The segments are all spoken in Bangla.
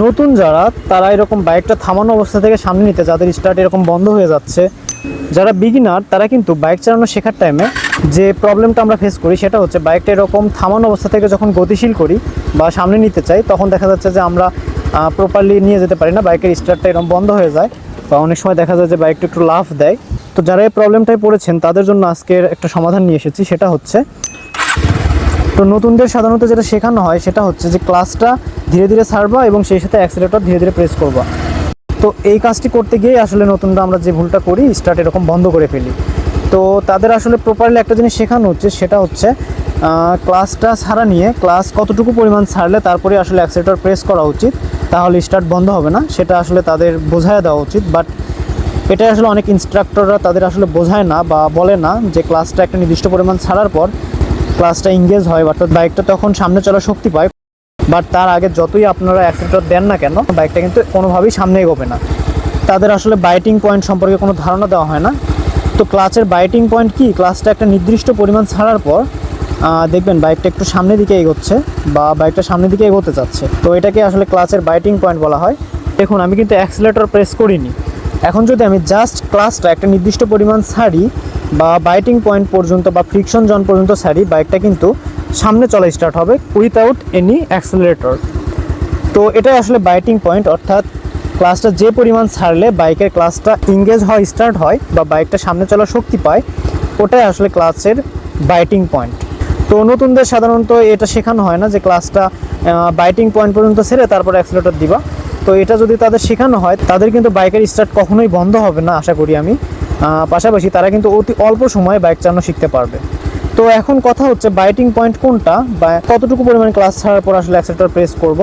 নতুন যারা, তারা এরকম বাইকটা থামানো অবস্থা থেকে সামনে নিতে, যাদের স্টার্ট এরকম বন্ধ হয়ে যাচ্ছে, যারা বিগিনার তারা কিন্তু বাইক চালানো শেখার টাইমে যে প্রবলেমটা আমরা ফেস করি, সেটা হচ্ছে বাইকটা এরকম থামানো অবস্থা থেকে যখন গতিশীল করি বা সামনে নিতে চাই, তখন দেখা যাচ্ছে যে আমরা প্রপারলি নিয়ে যেতে পারি না, বাইকের স্টার্টটা এরকম বন্ধ হয়ে যায় বা অনেক সময় দেখা যায় যে বাইকটা একটু লাফ দেয়। তো যারা এই প্রবলেমটায় পড়েছেন, তাদের জন্য আজকের একটা সমাধান নিয়ে এসেছি, সেটা হচ্ছে, তো নতুনদের সাধারণত যেটা শেখানো হয়, সেটা হচ্ছে যে ক্লাসটা ধীরে ধীরে ছাড়বা এবং সেই সাথে অ্যাক্সিলেটর ধীরে ধীরে প্রেস করবা। তো এই কাজটি করতে গিয়ে আসলে নতুনরা আমরা যে ভুলটা করি স্টার্ট এরকম বন্ধ করে ফেলি। তো তাদের আসলে প্রপারলি একটা জিনিস শেখানো হচ্ছে, সেটা হচ্ছে ক্লাসটা ছাড়া নিয়ে ক্লাস কতটুকু পরিমাণ ছাড়লে তারপরে আসলে অ্যাক্সিলেটর প্রেস করা উচিত, তাহলে স্টার্ট বন্ধ হবে না, সেটা আসলে তাদের বোঝায় দেওয়া উচিত। বাট এটা আসলে অনেক ইনস্ট্রাক্টররা তাদের আসলে বোঝায় না বা বলে না যে ক্লাসটা একটা নির্দিষ্ট পরিমাণ ছাড়ার পর ক্লাসটা ইংগেজ হয়, অর্থাৎ বাইকটা তখন সামনে চলার শক্তি পায়। বাট তার আগে যতই আপনারা অ্যাক্সিলেটর দেন না কেন বাইকটা কিন্তু কোনোভাবেই সামনে এগোবে না। তাদের আসলে বাইটিং পয়েন্ট সম্পর্কে কোনো ধারণা দেওয়া হয় না। তো ক্লাচের বাইটিং পয়েন্ট কি? ক্লাসটা একটা নির্দিষ্ট পরিমাণ ছাড়ার পর দেখবেন বাইকটা একটু সামনের দিকে এগোচ্ছে বা বাইকটা সামনের দিকে এগোতে চাচ্ছে। তো এটাকে আসলে ক্লাচের বাইটিং পয়েন্ট বলা হয়। দেখুন, আমি কিন্তু অ্যাক্সিলেটর প্রেস করিনি। এখন যদি আমি জাস্ট ক্লাসটা একটা নির্দিষ্ট পরিমাণ ছাড়ি বা বাইটিং পয়েন্ট পর্যন্ত বা ফ্রিকশন জন পর্যন্ত ছাড়ি বাইকটা কিন্তু সামনে চলা স্টার্ট হবে উইথাউট এনি অ্যাক্সিলারেটর তো এটাই আসলে বাইটিং পয়েন্ট অর্থাৎ ক্লাসটা যে পরিমাণ ছাড়লে বাইকের ক্লাসটা ইংগেজ হয় স্টার্ট হয় বা বাইকটা সামনে চলার শক্তি পায়, ওটাই আসলে ক্লাসের বাইটিং পয়েন্ট তো নতুনদের সাধারণত এটা শেখানো হয় না যে ক্লাসটা বাইটিং পয়েন্ট পর্যন্ত ছেড়ে তারপর অ্যাক্সিলেটর দিবা। তো এটা যদি তাদের শেখানো হয়, তাদের কিন্তু বাইকের স্টার্ট কখনোই বন্ধ হবে না, আশা করি আমি। পাশাপাশি তারা কিন্তু অতি অল্প সময়ে বাইক চালানো শিখতে পারবে। তো এখন কথা হচ্ছে বাইটিং পয়েন্ট কোনটা বা কতটুকু পরিমাণ ক্লাস ছাড়ার পর আসলে অ্যাক্সিলেটর প্রেস করব।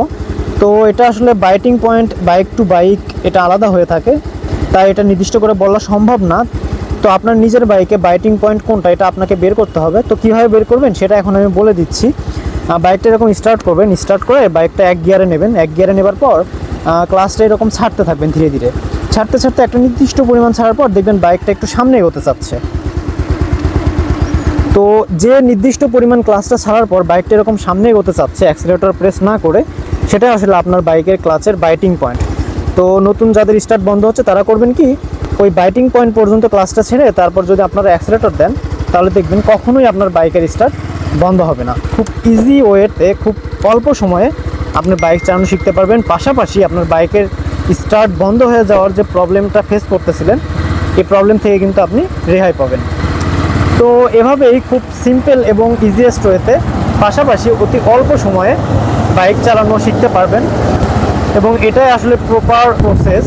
তো এটা আসলে biting point bike to bike এটা আলাদা হয়ে থাকে, তাই এটা নির্দিষ্ট করে বলা সম্ভব না। তো আপনার নিজের বাইকে বাইটিং পয়েন্ট কোনটা এটা আপনাকে বের করতে হবে। তো কীভাবে বের করবেন সেটা এখন আমি বলে দিচ্ছি। বাইকটা এরকম স্টার্ট করবেন স্টার্ট করে বাইকটা এক গিয়ারে নেবেন। এক গিয়ারে নেবার পর ক্লাসটা এরকম ছাড়তে থাকবেন ধীরে ধীরে। ছাড়তে ছাড়তে একটা নির্দিষ্ট পরিমাণ ছাড়ার পর দেখবেন বাইকটা একটু সামনে এগোতে চাচ্ছে। তো যে নির্দিষ্ট পরিমাণ ক্লাসটা ছাড়ার পর বাইকটা এরকম সামনে এগোতে চাচ্ছে অ্যাক্সিলেটর প্রেস না করে, সেটাই আসলে আপনার বাইকের ক্লাচের বাইটিং পয়েন্ট তো নতুন যাদের স্টার্ট বন্ধ হচ্ছে, তারা করবেন কি, ওই বাইটিং পয়েন্ট পর্যন্ত ক্লাসটা ছেড়ে তারপর যদি আপনারা অ্যাক্সিলেটর দেন, তাহলে দেখবেন কখনোই আপনার বাইকের স্টার্ট বন্ধ হবে না। খুব ইজি ওয়েতে খুব অল্প সময়ে আপনি বাইক চালানো শিখতে পারবেন। পাশাপাশি আপনার বাইকের স্টার্ট বন্ধ হয়ে যাওয়ার যে প্রবলেমটা ফেস করতেছিলেন, এই প্রবলেম থেকে কিন্তু আপনি রেহাই পাবেন। তো এভাবেই খুব সিম্পল এবং ইজিয়েস্ট ওয়েতে পাশাপাশি অতি অল্প সময়ে বাইক চালানো শিখতে পারবেন এবং এটাই আসলে প্রপার প্রসেস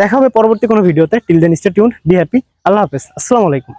দেখা হবে পরবর্তী কোনো ভিডিওতে টিল দেন স্টে ডি হ্যাপি আল্লাহ হাফেজ। আসসালামু আলাইকুম।